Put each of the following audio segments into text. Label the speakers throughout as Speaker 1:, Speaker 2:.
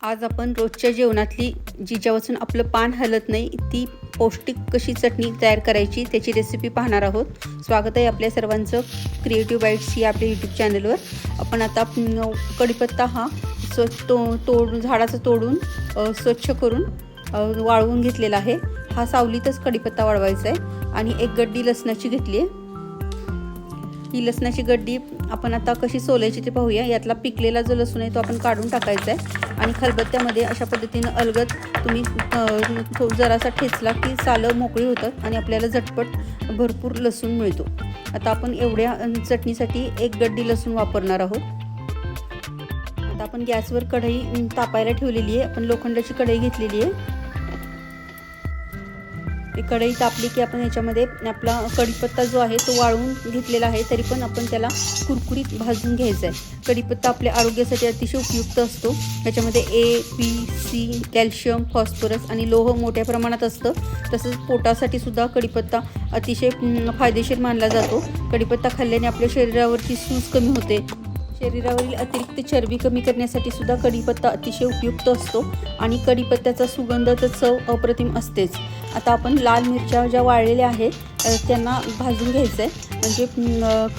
Speaker 1: आज आपण रोजच्या जेवणातली जिच्यापासून आपलं पान हलत नाही ती पौष्टिक कशी चटणी तयार करायची त्याची रेसिपी पाहणार आहोत. स्वागत आहे आपल्या सर्वांचं क्रिएटिव्ह बाईट्स या आपल्या यूट्यूब चॅनलवर आपण आता कढीपत्ता हा स्वच्छ तो तोड झाडाचं तोडून स्वच्छ करून वाळवून घेतलेला आहे. हा सावलीतच कढीपत्ता वाळवायचा आहे. आणि एक गड्डी लसणाची घेतली आहे. ही लसणाची गड्डी आपण आता कशी सोलायची ते पाहूया. यातला पिकलेला जो लसूण आहे तो आपण काढून टाकायचा आहे. आणि खलबत्त्यामध्ये अशा पद्धतीनं अलगद तुम्ही जरासा ठेचला की सालं मोकळी होतात आणि आपल्याला झटपट भरपूर लसूण मिळतो. आता आपण एवढ्या चटणीसाठी एक गड्डी लसूण वापरणार आहोत. आता आपण गॅसवर कढई तापायला ठेवलेली आहे. आपण लोखंडाची कढई घेतलेली आहे. कढई तापली की आपण याच्यामध्ये आपला कढीपत्ता जो आहे तो वाळवून घेतलेला आहे तरी पण आपण त्याला कुरकुरीत भाजून घ्यायचा आहे. कढीपत्ता आपल्या आरोग्यासाठी अतिशय उपयुक्त असतो. याच्यामध्ये A B C calcium phosphorus आणि लोह मोठ्या प्रमाणात असतं. तसंच पोटासाठी सुद्धा कढीपत्ता अतिशय फायदेशीर मानला जातो. कढीपत्ता खाल्ल्याने आपल्या शरीरावरची सूज कमी होते. शरीरावरील अतिरिक्त चरबी कमी करण्यासाठी सुद्धा कढीपत्ता अतिशय उपयुक्त असतो आणि कढीपत्त्याचा सुगंध तर चव अप्रतिम असतेच. आता आपण लाल मिरच्या ज्या वाळलेल्या आहेत त्यांना भाजून घ्यायचं आहे म्हणजे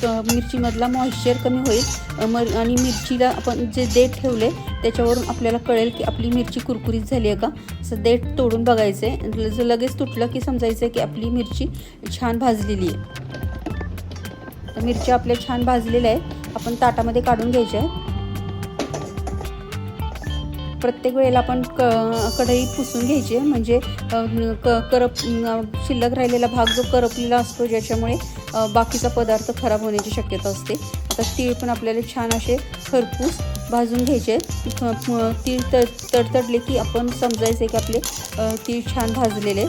Speaker 1: क- मिरचीमधला मॉइश्चर कमी होईल. अ, मर आणि मिरचीला आपण जे देठ ठेवले त्याच्यावरून आपल्याला कळेल की आपली मिरची कुरकुरीत झाली आहे का? असं देठ तोडून बघायचं आहे जर लगेच तुटलं की समजायचं आहे की आपली मिरची छान भाजलेली आहे. मिरच्या आपल्या छान भाजलेल्या आहेत. आपण ताटामध्ये काढून घ्यायचे. आहे प्रत्येक वेळेला आपण क कढई पुसून घ्यायची. आहे म्हणजे क करप शिल्लक राहिलेला भाग जो करपलेला असतो ज्याच्यामुळे बाकीचा पदार्थ खराब होण्याची शक्यता असते. आता तीळ पण आपल्याला छान असे खरपूस भाजून घ्यायचे. आहेत तीळ तड तडतडले की आपण समजायचे की आपले तीळ छान भाजलेले.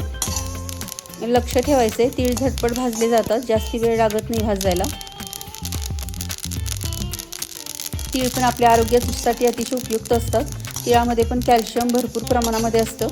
Speaker 1: लक्ष ठेवायचं. आहे तीळ झटपट भाजले जातात. जास्ती वेळ लागत नाही भाजायला. तीळ पण आपल्या आरोग्यासाठी अतिशय उपयुक्त असतात तिळामध्ये पण कॅल्शियम भरपूर प्रमाणामध्ये असतं.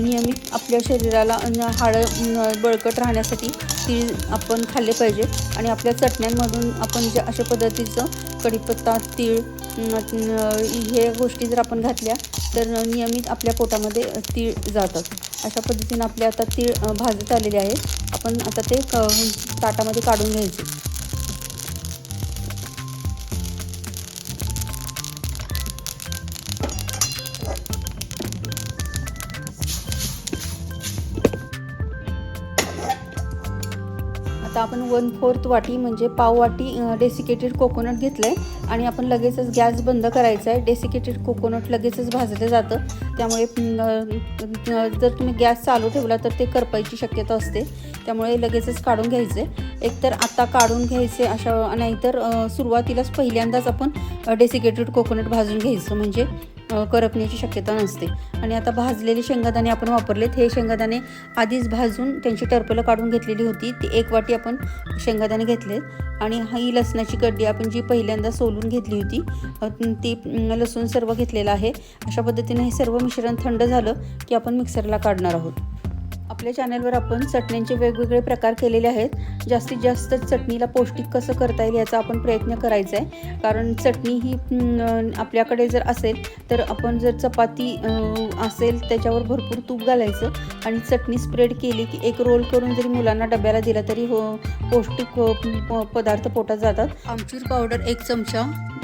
Speaker 1: नियमित आपल्या शरीराला अन्न हाडं बळकट राहण्यासाठी तीळ आपण खाल्ले पाहिजे. आणि आपल्या चटण्यांमधून आपण ज्या अशा पद्धतीचं कढीपत्ता तीळ हे गोष्टी जर आपण घातल्या तर नियमित आपल्या पोटामध्ये तीळ जातात अशा पद्धतीनं आपले आता तीळ भाजत आलेले आहेत आपण आता ते ताटामध्ये काढून घ्यायचे. आता आपण वन फोर्थ वाटी म्हणजे पाव वाटी डेसिकेटेड कोकोनट घेतलं आहे आणि आपण लगेचच गॅस बंद करायचा आहे. डेसिकेटेड कोकोनट लगेचच भाजलं जातं. त्यामुळे जर तुम्ही गॅस चालू ठेवला तर ते करपायची शक्यता असते. त्यामुळे लगेचच काढून घ्यायचे एकतर आता काढून घ्यायचे अशा नाहीतर सुरुवातीलाच पहिल्यांदाच आपण डेसिकेटेड कोकोनट भाजून घ्यायचं. म्हणजे करपण्याची शक्यता नसते. आणि आता भाजलेले शेंगादाणे आपण वापरलेत हे शेंगादाणे आधीच भाजून त्यांची टरपलं काढून घेतलेली होती. ती एक वाटी आपण शेंगादाणे घेतलेत. आणि ही लसणाची गड्डी आपण जी पहिल्यांदा सोलून घेतली होती ती लसूण सर्व घेतलेलं आहे. अशा पद्धतीने हे सर्व मिश्रण थंड झालं की आपण मिक्सरला काढणार आहोत. आपल्या चॅनलवर आपण चटण्यांचे वेगवेगळे प्रकार केलेले आहेत. जास्तीत जास्त चटणीला पौष्टिक कसं करता येईल याचा आपण प्रयत्न करायचा आहे कारण चटणी ही आपल्याकडे जर असेल तर आपण जर चपाती असेल त्याच्यावर भरपूर तूप घालायचं आणि चटणी स्प्रेड केली की एक रोल करून जरी मुलांना डब्याला दिला तरी हो पौष्टिक प- पदार्थ पोटात जातात. आमचूर पावडर एक चमचा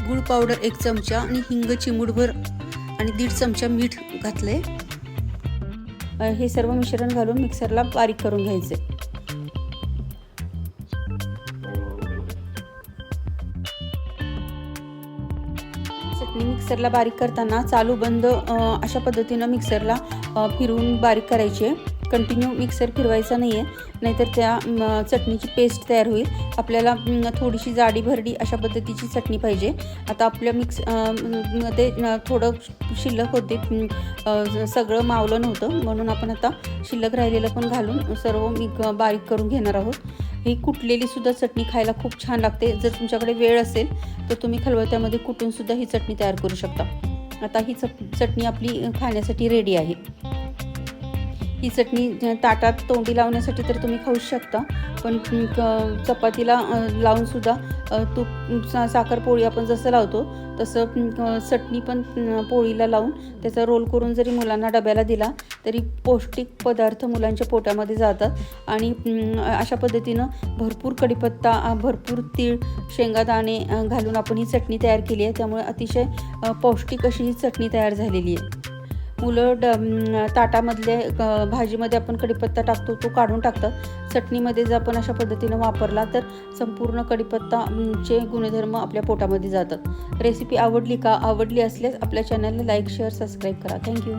Speaker 1: गूळ पावडर एक चमचा आणि हिंग चिमूटभर आणि दीड चमचा मीठ घातलं आहे हे सर्व मिश्रण घालून मिक्सरला बारीक करून घ्यायचे. चटणी मिक्सरला बारीक करताना चालू बंद अशा पद्धतीनं मिक्सरला फिरून फिरवून बारीक करायची. आहे कंटिन्यू मिक्सर फिरवायचा नाही आहे नाहीतर त्या चटणीची पेस्ट तयार होईल. आपल्याला थोडीशी जाडी भरडी अशा पद्धतीची चटणी पाहिजे. आता आपल्या मिक्स ते थोडं शिल्लक होते. सगळं मावलं नव्हतं. म्हणून आपण आता शिल्लक राहिलेलं पण घालून सर्व मी बारीक करून घेणार आहोत. ही कुटलेली सुद्धा चटणी खायला खूप छान लागते. जर तुमच्याकडे वेळ असेल तर तुम्ही खलबत्यामध्ये कुटून सुद्धा ही चटणी तयार करू शकता. आता ही चट चटणी आपली खाण्यासाठी रेडी आहे. ही चटणी ताटात तोंडी लावण्यासाठी तर तुम्ही खाऊ शकता. पण चपातीला लावूनसुद्धा तूप सा साखर पोळी आपण जसं लावतो तसं चटणी पण पोळीला लावून त्याचा रोल करून जरी मुलांना डब्याला दिला तरी पौष्टिक पदार्थ मुलांच्या पोटामध्ये जातात. आणि अशा पद्धतीनं भरपूर कढीपत्ता भरपूर तीळ शेंगादाणे घालून आपण ही चटणी तयार केली आहे. त्यामुळे अतिशय पौष्टिक अशी ही चटणी तयार झालेली आहे. मुलं ड ताटामधले भाजीमध्ये आपण कढीपत्ता टाकतो तो काढून टाकतात चटणीमध्ये जर आपण अशा पद्धतीनं वापरला तर संपूर्ण कढीपत्ता चे गुणधर्म आपल्या पोटामध्ये जातात. रेसिपी आवडली का? आवडली असल्यास आपल्या चॅनलला लाईक शेअर सबस्क्राईब करा. Thank you